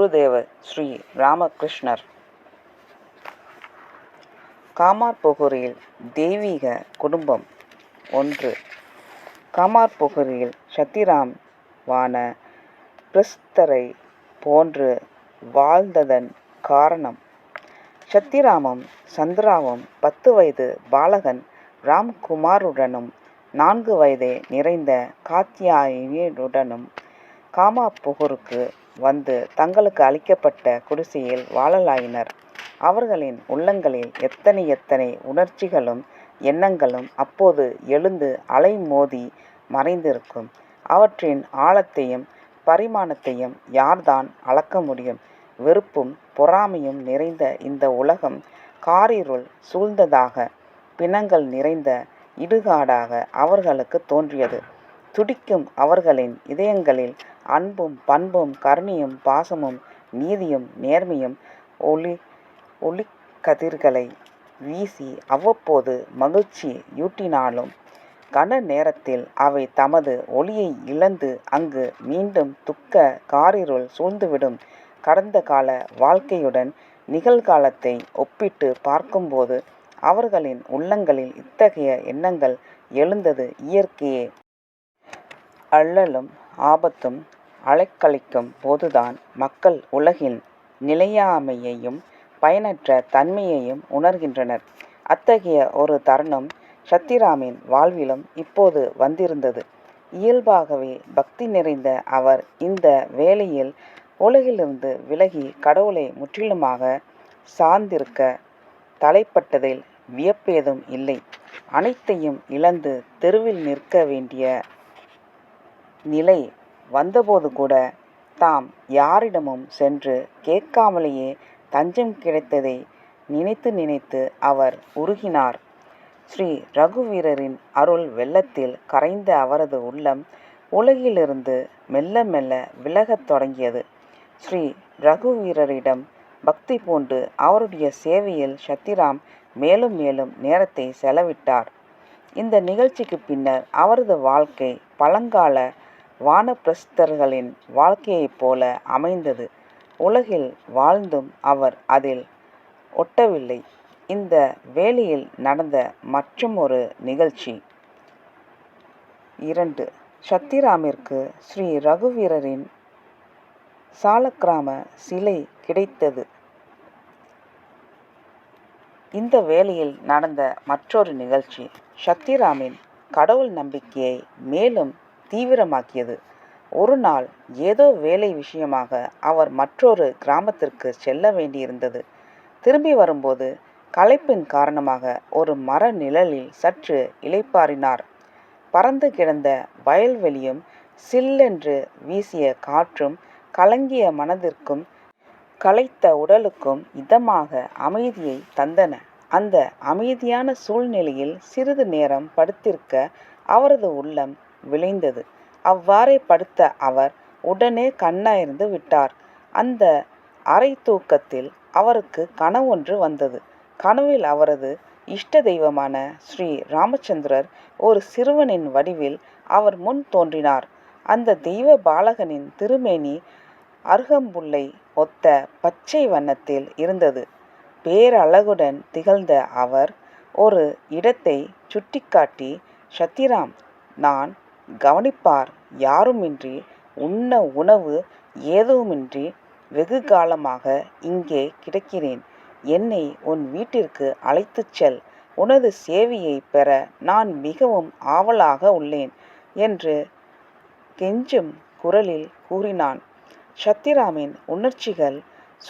குருதேவர் ஸ்ரீ ராமகிருஷ்ணர். காமார்புகூரில் தெய்வீக குடும்பம் ஒன்று. காமார்புகுரியில் சத்திராம் வான பிரஸ்தரை போன்று வாழ்ந்ததன் காரணம். சத்திராமம் சந்திராவும் பத்து வயது பாலகன் ராம்குமாருடனும் நான்கு வயதே நிறைந்த காத்தியாயினியுடனும் காமாப்புகருக்கு வந்து தங்களுக்கு அளிக்கப்பட்ட குடிசையில் வாழலாயினர். அவர்களின் உள்ளங்களில் எத்தனை எத்தனை உணர்ச்சிகளும் எண்ணங்களும் அப்போது எழுந்து அலை மோதி மறைந்திருக்கும். அவற்றின் ஆழத்தையும் பரிமாணத்தையும் யார்தான் அளக்க முடியும்? வெறுப்பும் பொறாமையும் நிறைந்த இந்த உலகம் காரிருள் சூழ்ந்ததாக, பிணங்கள் நிறைந்த இடுகாடாக அவர்களுக்கு தோன்றியது. துடிக்கும் அவர்களின் இதயங்களில் அன்பும் பண்பும் கருணையும் பாசமும் நீதியும் நேர்மையும் ஒளி ஒளிக்கதிர்களை வீசி அவ்வப்போது மகிழ்ச்சியூட்டினாலும் கன நேரத்தில் அவை தமது ஒளியை இழந்து அங்கு மீண்டும் துக்க காரிருள் சூழ்ந்துவிடும். கடந்த கால வாழ்க்கையுடன் நிகழ்காலத்தை ஒப்பிட்டு பார்க்கும்போது அவர்களின் உள்ளங்களில் இத்தகைய எண்ணங்கள் எழுந்தது இயற்கையே. அள்ளலும் ஆபத்தும் அலைக்கழிக்கும் போதுதான் மக்கள் உலகின் நிலையாமையையும் பயனற்ற தன்மையையும் உணர்கின்றனர். அத்தகைய ஒரு தருணம் சத்திராமின் வாழ்விலும் இப்போது வந்திருந்தது. இயல்பாகவே பக்தி நிறைந்த அவர் இந்த வேளையில் உலகிலிருந்து விலகி கடவுளை முற்றிலுமாக சார்ந்திருக்க தலைப்பட்டதில் வியப்பேதும் இல்லை. அனைத்தையும் இழந்து தெருவில் நிற்க வேண்டிய நிலை வந்தபோது கூட தாம் யாரிடமும் சென்று கேட்காமலேயே தஞ்சம் கிடைத்ததை நினைத்து நினைத்து அவர் உருகினார். ஸ்ரீ ரகுவீரரின் அருள் வெள்ளத்தில் கரைந்த அவரது உள்ளம் உலகிலிருந்து மெல்ல மெல்ல விலகத் தொடங்கியது. ஸ்ரீ ரகுவீரரிடம் பக்தி பூண்டு அவருடைய சேவையில் சத்திராம் மேலும் மேலும் நேரத்தை செலவிட்டார். இந்த நிகழ்ச்சிக்குப் பின்னர் அவரது வாழ்க்கை பழங்கால வானப்பிரஸ்தர்களின் வாழ்க்கையைப் போல அமைந்தது. உலகில் வாழ்ந்தும் அவர் அதில் ஒட்டவில்லை. இந்த வேளையில் நடந்த மற்றுமொரு நிகழ்ச்சி. இரண்டு. சத்திராமிற்கு ஸ்ரீ ரகுவீரரின் சாலக்கிராம சிலை கிடைத்தது. இந்த வேளையில் நடந்த மற்றொரு நிகழ்ச்சி சத்திராமின் கடவுள் நம்பிக்கையை மேலும் தீவிரமாக்கியது. ஒரு நாள் ஏதோ வேலை விஷயமாக அவர் மற்றொரு கிராமத்திற்கு செல்ல வேண்டியிருந்தது. திரும்பி வரும்போது களைப்பின் காரணமாக ஒரு மர நிழலில் சற்று இளைப்பாறினார். பறந்து கிடந்த வயல்வெளியும் சில்லென்று வீசிய காற்றும் கலங்கிய மனதிற்கும் களைத்த உடலுக்கும் இதமாக அமைதியை தந்தன. அந்த அமைதியான சூழ்நிலையில் சிறிது நேரம் படுத்திருக்க அவரது உள்ளம் விளைந்தது அவ்வாறே படுத்த அவர் உடனே கண்ணயர்ந்து விட்டார். அந்த அரை தூக்கத்தில் அவருக்கு கனவொன்று வந்தது. கனவில் அவரது இஷ்ட தெய்வமான ஸ்ரீ ராமச்சந்திரர் ஒரு சிறுவனின் வடிவில் அவர் முன் தோன்றினார். அந்த தெய்வ பாலகனின் திருமேனி அருகம்புல்லை ஒத்த பச்சை வண்ணத்தில் இருந்தது. பேரழகுடன் திகழ்ந்த அவர் ஒரு இடத்தை சுட்டிக்காட்டி சத்திராம் நான் கவனிப்பார் யாருமின்றி உண்ண உணவு ஏதுவுமின்றி வெகு காலமாக இங்கே கிடக்கிறேன். என்னை உன் வீட்டிற்கு அழைத்துச் செல். உனது சேவையைப் பெற நான் மிகவும் ஆவலாக உள்ளேன் என்று கெஞ்சும் குரலில் கூறினான். சத்திராமின் உணர்ச்சிகள்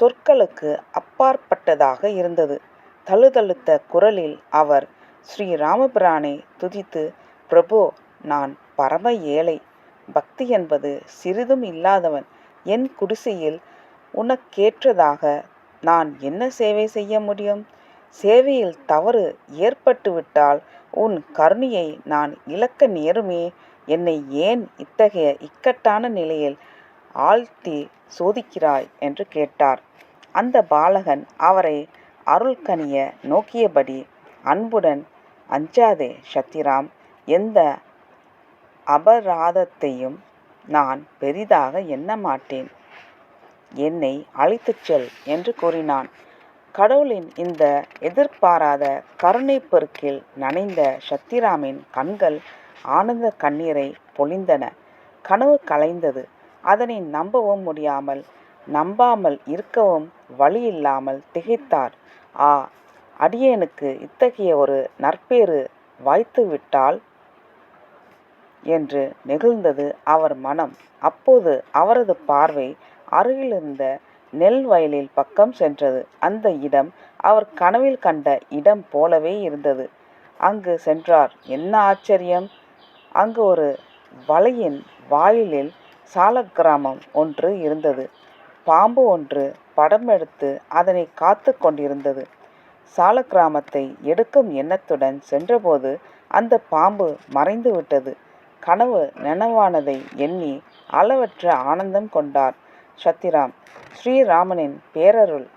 சொற்களுக்கு அப்பாற்பட்டதாக இருந்தது. தழுதழுத்த குரலில் அவர் ஸ்ரீராமபிரானை துதித்து பிரபோ நான் பரம ஏழை. பக்தி என்பது சிறிதும் இல்லாதவன். என் குடிசையில் உனக்கேற்றதாக நான் என்ன சேவை செய்ய முடியும்? சேவையில் தவறு ஏற்பட்டுவிட்டால் உன் கருணையை நான் இழக்க நேருமே. என்னை ஏன் இத்தகைய இக்கட்டான நிலையில் ஆழ்த்தி சோதிக்கிறாய்? என்று கேட்டார். அந்த பாலகன் அவரை அருள்கனிய நோக்கியபடி அன்புடன் அஞ்சாதே சத்திராம். எந்த அபராதத்தையும் நான் பெரிதாக எண்ண மாட்டேன். என்னை அழைத்துச் செல் என்று கூறினான். கடவுளின் இந்த எதிர்பாராத கருணை பெருக்கில் நனைந்த சத்திராமின் கண்கள் ஆனந்த கண்ணீரை பொழிந்தன. கனவு கலைந்தது. அதனை நம்பவும் முடியாமல் நம்பாமல் இருக்கவும் வழியில்லாமல் திகைத்தார். ஆ அடியேனுக்கு இத்தகைய ஒரு நற்பேறு வாய்த்துவிட்டால் என்று நெகிழ்ந்தது அவர் மனம். அப்போது அவரது பார்வை அருகிலிருந்த நெல் வயலில் பக்கம் சென்றது. அந்த இடம் அவர் கனவில் கண்ட இடம் போலவே இருந்தது. அங்கு சென்றார். என்ன ஆச்சரியம்? அங்கு ஒரு வலையின் வாயிலில் சாலக்கிராமம் ஒன்று இருந்தது. பாம்பு ஒன்று படம் எடுத்து அதனை காத்து கொண்டிருந்தது. சாலக்கிராமத்தை எடுக்கும் எண்ணத்துடன் சென்றபோது அந்த பாம்பு மறைந்து விட்டது கனவு நனவானதை எண்ணி அளவற்ற ஆனந்தம் கொண்டார். சத்திராம் ஸ்ரீராமனின் பேரருள்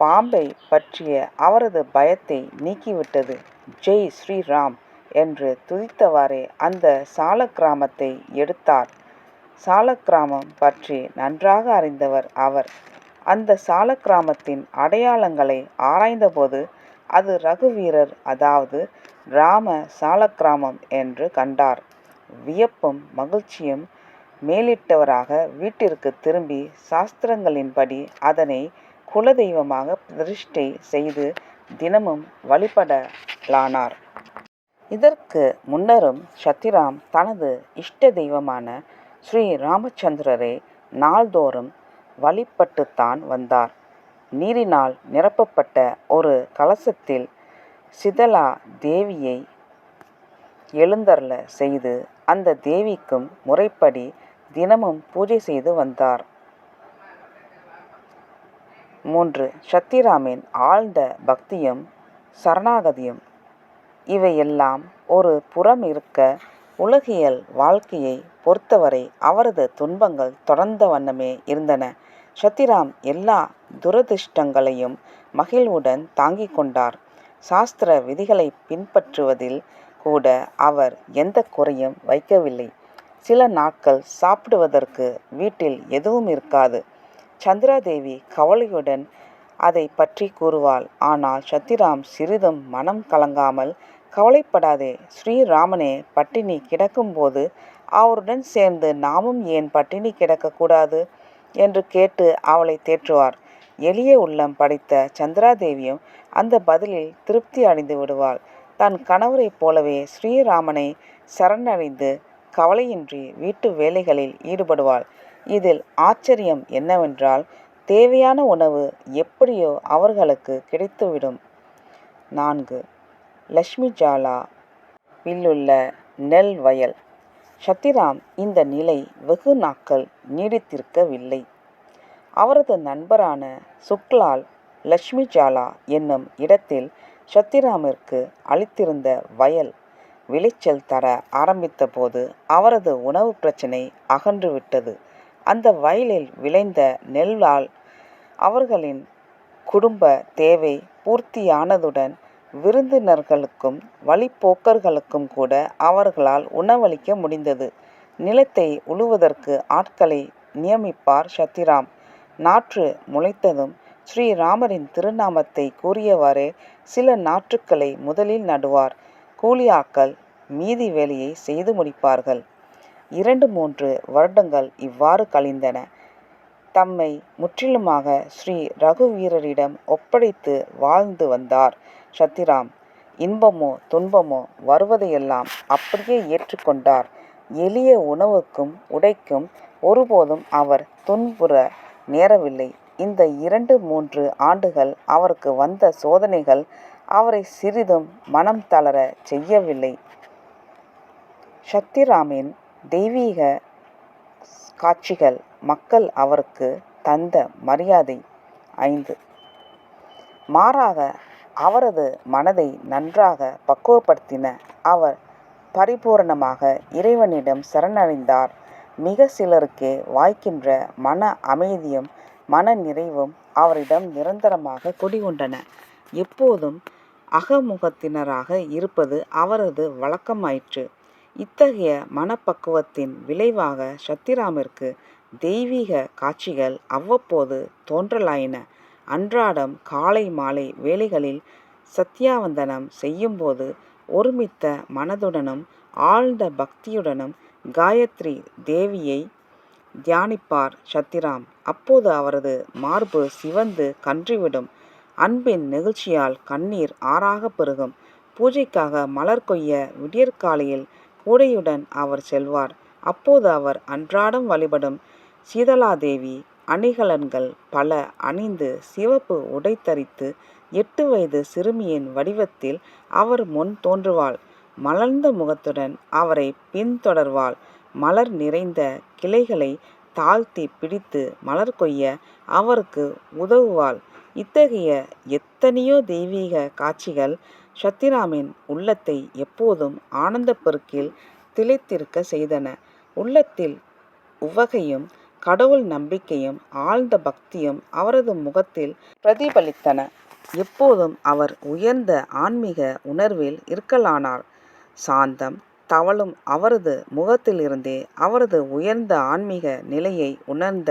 பாம்பை பற்றிய அவரது பயத்தை நீக்கிவிட்டது. ஜெய் ஸ்ரீராம் என்று துதித்தவாறே அந்த சாலக்கிராமத்தை எடுத்தார். சாலக்கிராமம் பற்றி நன்றாக அறிந்தவர் அவர். அந்த சாலக்கிராமத்தின் அடையாளங்களை ஆராய்ந்தபோது அது ரகுவீரர் அதாவது ராம சாலக்கிராமம் என்று கண்டார். வியப்பும் மகிழ்ச்சியும் மேலிட்டவராக வீட்டிற்கு திரும்பி சாஸ்திரங்களின்படி அதனை குலதெய்வமாக பிரதிஷ்டை செய்து தினமும் வழிபடலானார். இதற்கு முன்னரும் சத்திராம் தனது இஷ்ட தெய்வமான ஸ்ரீ ராமச்சந்திரரை நாள்தோறும் வழிபட்டுத்தான் வந்தார். நீரினால் நிரப்பப்பட்ட ஒரு கலசத்தில் சிதலா தேவியை எழுந்தருள செய்து அந்த தேவிக்கும் முறைப்படி தினமும் பூஜை செய்து வந்தார். மூன்று சத்திராமின் ஆழ்ந்த பக்தியும் சரணாகதியும். இவையெல்லாம் ஒரு புறம் இருக்க உலகியல் வாழ்க்கையை பொறுத்தவரை அவரது துன்பங்கள் தொடர்ந்த வண்ணமே இருந்தன. சத்திராம் எல்லா துரதிர்ஷ்டங்களையும் மகிழ்வுடன் தாங்கிக் கொண்டார். சாஸ்திர விதிகளை பின்பற்றுவதில் கூட அவர் எந்த குறையும் வைக்கவில்லை. சில நாட்கள் சாப்பிடுவதற்கு வீட்டில் எதுவும் இருக்காது. சந்திராதேவி கவலையுடன் அதை பற்றி கூறுவாள். ஆனால் சத்திராம் சிறிதும் மனம் கலங்காமல் கவலைப்படாதே ஸ்ரீராமனே பட்டினி கிடக்கும்போது அவருடன் சேர்ந்து நாமும் ஏன் பட்டினி கிடக்கக்கூடாது என்று கேட்டு அவளை தேற்றுவார். எளிய உள்ளம் படைத்த சந்திராதேவியும் அந்த பதிலில் திருப்தி அடைந்து விடுவாள். தன் கணவரைப் போலவே ஸ்ரீராமனை சரணடைந்து கவலையின்றி வீட்டு வேலைகளில் ஈடுபடுவாள். இதில் ஆச்சரியம் என்னவென்றால் தேவையான உணவு எப்படியோ அவர்களுக்கு கிடைத்துவிடும். நான்கு. லக்ஷ்மி ஜாலா. வில்லுள்ள நெல் வயல். சத்திராம் இந்த நிலை வெகு நாட்கள் நீடித்திருக்கவில்லை. அவரது நண்பரான சுக்லால் லக்ஷ்மி ஜாலா என்னும் இடத்தில் சத்திராமிற்கு அளித்திருந்த வயல் விளைச்சல் தர ஆரம்பித்தபோது அவரது உணவு பிரச்சினை அகன்றுவிட்டது. அந்த வயலில் விளைந்த நெல்லால் அவர்களின் குடும்ப தேவை பூர்த்தியானதுடன் விருந்தினர்களுக்கும் வழிப்போக்கர்களுக்கும் கூட அவர்களால் உணவளிக்க முடிந்தது. நிலத்தை உழுவதற்கு ஆட்களை நியமிப்பார் சத்திராம். நாற்று முளைத்ததும் ஸ்ரீராமரின் திருநாமத்தை கூறியவாறே சில நாற்றுக்களை முதலில் நடுவார். கூலியாக்கள் மீதி வேலையை செய்து முடிப்பார்கள். இரண்டு மூன்று வருடங்கள் இவ்வாறு கழிந்தன. தம்மை முற்றிலுமாக ஸ்ரீ ரகுவீரரிடம் ஒப்படைத்து வாழ்ந்து வந்தார். சத்திராம் இன்பமோ துன்பமோ வருவதையெல்லாம் அப்படியே ஏற்றுக்கொண்டார். எளிய உணவுக்கும் உடைக்கும் ஒருபோதும் அவர் துன்புற நேரவில்லை. இந்த இரண்டு மூன்று ஆண்டுகள் அவருக்கு வந்த சோதனைகள் அவரை சிறிதும் மனம் தளர செய்யவில்லை. சக்திராமின் தெய்வீக காட்சிகள் மக்கள் அவருக்கு தந்த மரியாதை ஐந்து. மாறாக அவரது மனதை நன்றாக பக்குவப்படுத்தின அவர் பரிபூரணமாக இறைவனிடம் சரணடைந்தார். மிக சிலருக்கே வாய்க்கின்ற மன அமைதியும் மன நிறைவும் அவரிடம் நிரந்தரமாக குடிகொண்டன எப்போதும் அகமுகத்தினராக இருப்பது அவரது வழக்கமாயிற்று இத்தகைய மனப்பக்குவத்தின் விளைவாக சத்திராமிற்கு தெய்வீக காட்சிகள் அவ்வப்போது தோன்றலாயின. அன்றாடம் காலை மாலை வேளைகளில் சத்தியாவந்தனம் செய்யும்போது ஒருமித்த மனதுடனும் ஆழ்ந்த பக்தியுடனும் காயத்ரி தேவியை தியானிப்பார் சத்திராம். அப்போது அவரது மார்பு சிவந்து கன்றிவிடும். அன்பின் நெகிழ்ச்சியால் கண்ணீர் ஆறாகப் பெருகும். பூஜைக்காக மலர் கொய்ய விடியற்காலையில் கூடையுடன் அவர் செல்வார். அப்போது அவர் அன்றாடம் வழிபடும் சீதலாதேவி அணிகலன்கள் பல அணிந்து சிவப்பு உடை தரித்து எட்டு வயது சிறுமியின் வடிவத்தில் அவர் முன் தோன்றுவாள். மலர்ந்த முகத்துடன் அவரை பின்தொடர்வாள். மலர் நிறைந்த கிளைகளை தாழ்த்தி பிடித்து மலர் கொய்ய அவருக்கு உதவுவாள். இத்தகைய எத்தனையோ தெய்வீக காட்சிகள் சத்திராமின் உள்ளத்தை எப்போதும் ஆனந்த பெருக்கில் திளைத்திருக்கச் செய்தன. உள்ளத்தில் உவகையும் கடவுள் நம்பிக்கையும் ஆழ்ந்த பக்தியும் அவரது முகத்தில் பிரதிபலித்தன. எப்போதும் அவர் உயர்ந்த ஆன்மீக உணர்வில் இருக்கலானார். சாந்தம் தவழும் அவரது முகத்திலிருந்தே அவரது உயர்ந்த ஆன்மீக நிலையை உணர்ந்த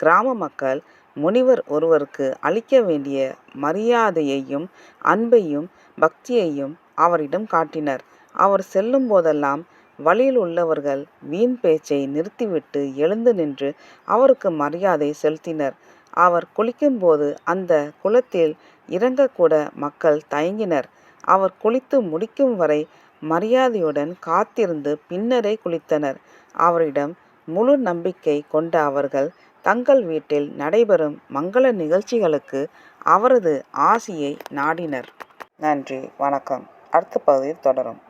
கிராம மக்கள் முனிவர் ஒருவருக்கு அளிக்க வேண்டிய மரியாதையையும் அன்பையும் பக்தியையும் அவரிடம் காட்டினர். அவர் செல்லும் போதெல்லாம் வழியில் உள்ளவர்கள் வீண் பேச்சை நிறுத்திவிட்டு எழுந்து நின்று அவருக்கு மரியாதை செலுத்தினர். அவர் குளிக்கும்போது அந்த குளத்தில் இறங்கக்கூட மக்கள் தயங்கினர். அவர் குளித்து முடிக்கும் வரை மரியாதையுடன் காத்திருந்து பின்னரே குளித்தனர். அவரிடம் முழு நம்பிக்கை கொண்ட அவர்கள் தங்கள் வீட்டில் நடைபெறும் மங்கள நிகழ்ச்சிகளுக்கு அவரது ஆசியை நாடினர். நன்றி வணக்கம் அடுத்த பகுதியில் தொடரும்.